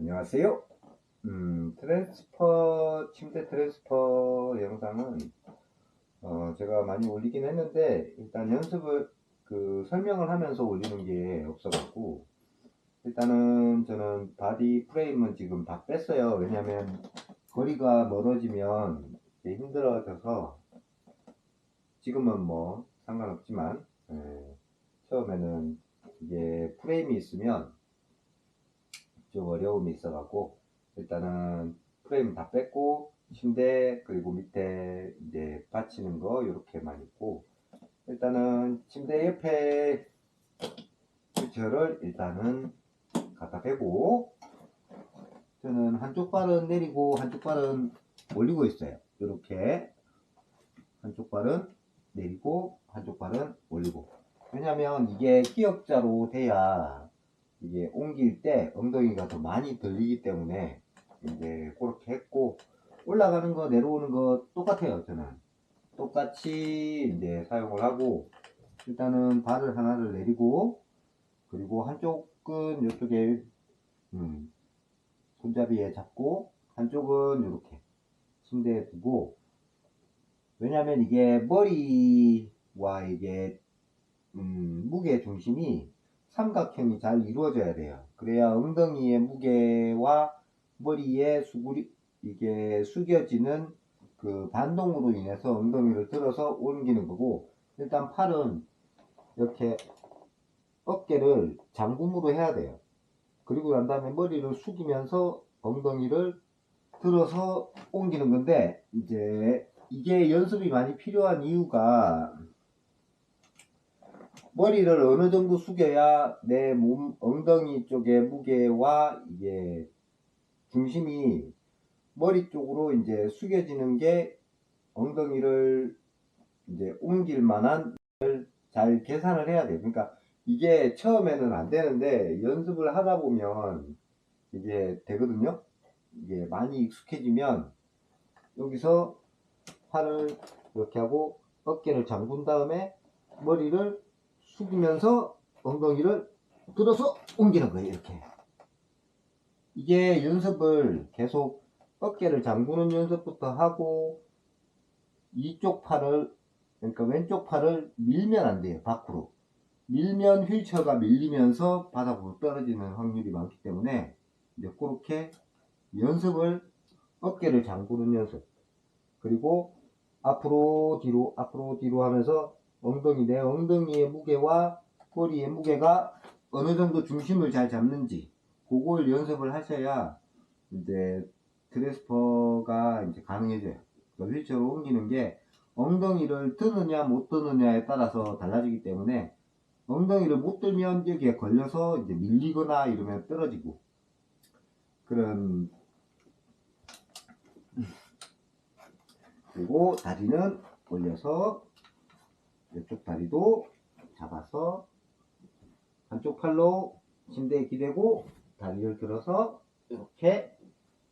안녕하세요. 음, 트랜스퍼, 침대 트랜스퍼 영상은, 어, 제가 많이 올리긴 했는데, 일단 연습을, 그, 설명을 하면서 올리는 게 없어갖고, 일단은 저는 바디 프레임은 지금 다 뺐어요. 왜냐면, 거리가 멀어지면 힘들어져서, 지금은 뭐, 상관없지만, 예, 처음에는 이게 프레임이 있으면, 좀 어려움이 있어갖고 일단은 프레임 다 뺐고 침대 그리고 밑에 이제 받치는 거 이렇게만 있고 일단은 침대 옆에 휠체어를 일단은 갖다 대고 저는 한쪽 발은 내리고 한쪽 발은 올리고 있어요. 이렇게 한쪽 발은 내리고 한쪽 발은 올리고. 왜냐면 이게 기역자로 돼야 이게 옮길 때 엉덩이가 더 많이 들리기 때문에 이제 그렇게 했고 올라가는 거 내려오는 거 똑같아요 저는. 똑같이 이제 사용을 하고 일단은 발을 하나를 내리고 그리고 한쪽은 이쪽에 음, 손잡이에 잡고 한쪽은 이렇게 침대에 두고. 왜냐면 이게 머리와 이게 음, 무게 중심이 삼각형이 잘 이루어져야 돼요. 그래야 엉덩이의 무게와 머리의 수구리, 이게 숙여지는 그 반동으로 인해서 엉덩이를 들어서 옮기는 거고, 일단 팔은 이렇게 어깨를 장군으로 해야 돼요. 그리고 난 다음에 머리를 숙이면서 엉덩이를 들어서 옮기는 건데, 이제 이게 연습이 많이 필요한 이유가 머리를 어느 정도 숙여야 내 몸 엉덩이 쪽의 무게와 이게 중심이 머리 쪽으로 이제 숙여지는 게 엉덩이를 이제 옮길 만한 잘 계산을 해야 돼요. 그러니까 이게 처음에는 안 되는데 연습을 하다 보면 이게 되거든요. 이게 많이 익숙해지면 여기서 팔을 이렇게 하고 어깨를 잠근 다음에 머리를 숙이면서 엉덩이를 들어서 옮기는 거예요 이렇게. 이게 연습을 계속 어깨를 잠그는 연습부터 하고 이쪽 팔을 그러니까 왼쪽 팔을 밀면 안 돼요 밖으로. 밀면 휠체어가 밀리면서 바닥으로 떨어지는 확률이 많기 때문에 이제 그렇게 연습을 어깨를 잠그는 연습. 그리고 앞으로 뒤로 앞으로 뒤로 하면서 엉덩이 내 엉덩이의 무게와 꼬리의 무게가 어느 정도 중심을 잘 잡는지 그걸 연습을 하셔야 이제 트랜스퍼가 이제 가능해져요. 그 휠체어로 옮기는 게 엉덩이를 드느냐 못 드느냐에 따라서 달라지기 때문에 엉덩이를 못 들면 여기에 걸려서 이제 밀리거나 이러면 떨어지고 그런 그리고 다리는 올려서 이쪽 다리도 잡아서 한쪽 팔로 침대에 기대고 다리를 들어서 이렇게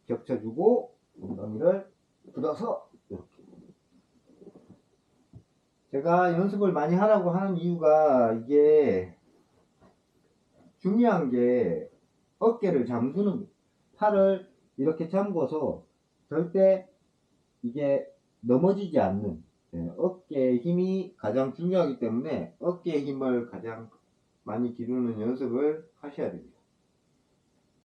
겹쳐주고 엉덩이를 들어서 이렇게. 제가 연습을 많이 하라고 하는 이유가 이게 중요한 게 어깨를 잠그는 팔을 이렇게 잠궈서 절대 이게 넘어지지 않는 예, 어깨의 힘이 가장 중요하기 때문에 어깨의 힘을 가장 많이 기르는 연습을 하셔야 됩니다.